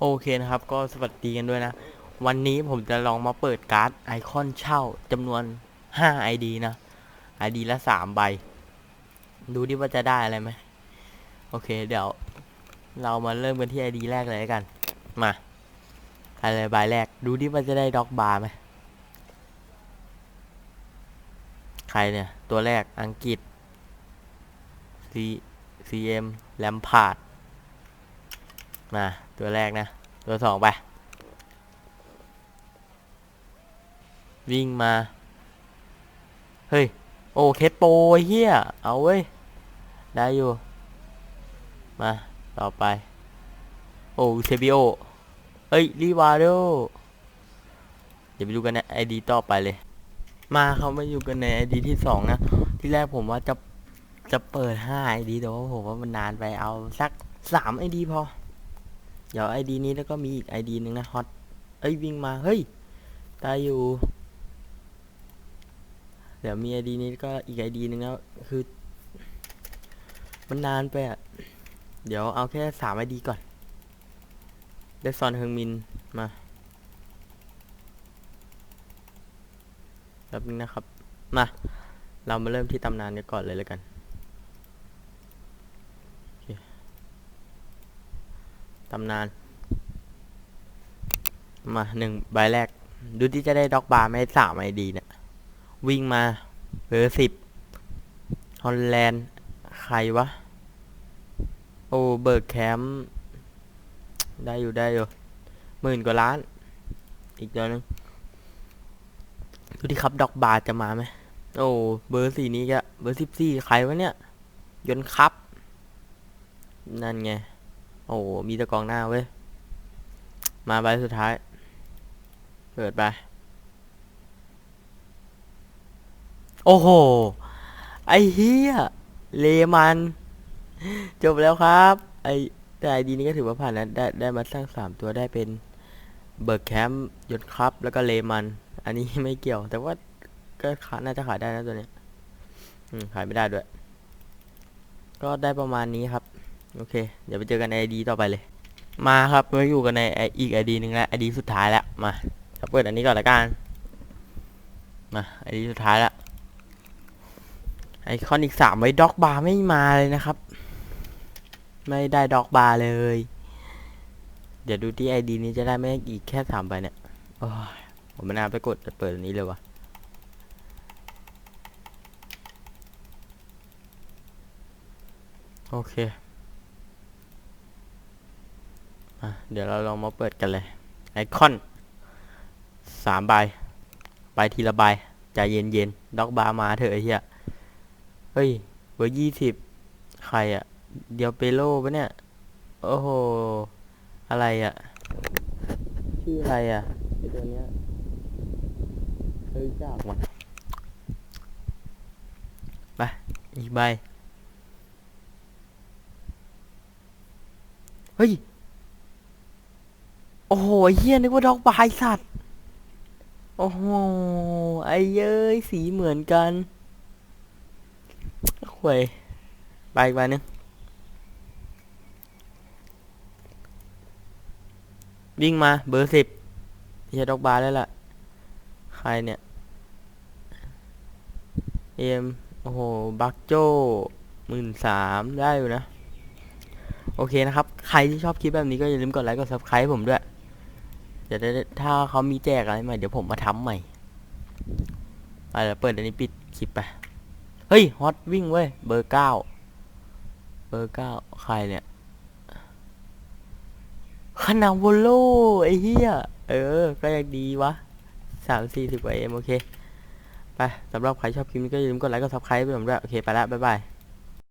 โอเคนะครับ ก็สวัสดีกันด้วยนะ วันนี้ผมจะลองมาเปิดการ์ดไอคอนเช่าจำนวน 5 ID นะ ID ละ 3 ใบ ดูดิว่าจะได้อะไรไหมโอเค เดี๋ยว เรามาเริ่มกันที่ ID แรกเลยกัน มาอะไรใบแรก ดูดิว่าจะได้ด็อกบาร์ไหมใครเนี่ย ตัวแรกอังกฤษ C CM แลมพาร์ดมา ตัวแรกนะ ตัวสองไป วิ่งมา เฮ้ย โอ้เคสโปเฮียเอาเว้ย ได้อยู่ มา ต่อไป โอ้เซบิโอเฮ้ยรีวาโดเดี๋ยวไปดูกันในไอดีต่อไปเลย มาเขามาอยู่กันในไอดีที่สองนะ ที่แรกผมว่าจะจะเปิดห้าไอดีแต่ว่าผมว่ามันนานไปเอาสักสามไอดีพอ เดี๋ยวไอดีนี้แล้วก็มีอีกไอดีหนึ่งนะฮอตเอ้ยวิ่งมา เฮ้ย ตายอยู่ เดี๋ยวมีไอดีนี้ก็อีกไอดีหนึ่งนะคือ มันนานไปอะ เดี๋ยวเอาแค่สามไอดีก่อนได้ซอนเฮงมินมาแป๊บนึงนะครับ มา เรามาเริ่มที่ตำนานกันก่อนเลยแล้วกันำนาน มาหนึ่งใบแรก ดูที่จะได้ด็อกบาร์ไม่สามไอดีเนี่ย วิ่งมาเบอร์สิบฮอลแลนด์ ใครวะ โอเบิร์กแคมป์ได้อยู่ได้อยู่หมื่นกว่าล้าน อีกตัวนึงดูที่ครับด็อกบาร์จะมาไหมโอ้เบอร์สี่นี้ก็เบอร์สิบสี่ใครวะเนี่ย ยนครับ นั่นไง โอ้โหมีแตะกองหน้าเว้ย มาใบสุดท้าย เปิดไป โอ้โห ไอเฮียเลมัน จบแล้วครับ ไอแต่ไอดีนี้ก็ถือว่าผ่านนะได้ได้มาสร้างสามตัวได้เป็นเบิร์กแคมป์ยนต์ครับ แล้วก็เลมัน อันนี้ไม่เกี่ยว แต่ว่าก็ขาน่าจะขายได้นะตัวเนี้ยขายไม่ได้ด้วย ก็ได้ประมาณนี้ครับ โอเค เดี๋ยวไปเจอกันในไอดีต่อไปเลย มาครับมาอยู่กันในไออีกไอดีหนึ่งแล้วไอดีสุดท้ายแล้วมาจะเปิดอันนี้ก่อนละกันมาไอดีสุดท้ายแล้วไอคอนอีกสามไว้ด็อกบาร์ไม่มาเลยนะครับ ไม่ได้ด็อกบาร์เลย เดี๋ยวดูที่ไอดีนี้จะได้ไม่อีกแค่สามใบเนี่ยโอ้ยผมไม่น่าไปกดเปิดอันนี้เลยวะโอเค อะเดี๋ยวเราลองมาเปิดกันเลยไอคอนสามใบใบทีละใบใจเย็นเย็นๆด็อกบาร์มาเถอะไอ้เหี้ยเฮ้ยเบอร์ยี่สิบใครอะเดียวเปโลปะเนี่ย โอ้โห อะไรอะชื่ออะไรอะไอตัวเนี้ยเคยจากมันไปอีกใบเฮ้ย โอ้โหเฮียนึกว่าด็อกบายสัตว์ โอ้โห ไอ้เย้ย สีเหมือนกันห่วยไปอีกใบนึงวิ่งมา เบอร์สิบไม่ใช่ด็อกบาร์แล้วล่ะ ใครเนี่ย เอ็ม โอ้โห บักโจ้หมื่นสามได้อยู่นะ โอเคนะครับ ใครที่ชอบคลิปแบบนี้ก็อย่าลืมกดไลค์ กด subscribe ผมด้วย เดี๋ยวได้ถ้าเขามีแจกอะไรใหม่เดี๋ยวผมมาทำใหม่ไปแล้วเปิดอันนี้ปิดคลิปไป เฮ้ยฮอตวิ่งเว้ยเบอร์เก้าเบอร์เก้าใครเนี่ยคานาวโลไอ้เหี้ย เออ ก็ยังดีวะสามสี่สิบเอ็มโอเค ไปสำหรับใครชอบคลิปนี้ก็อย่าลืมกดไลค์กด subscribe ให้ผมด้วย โอเค ไปแล้วบ๊ายบาย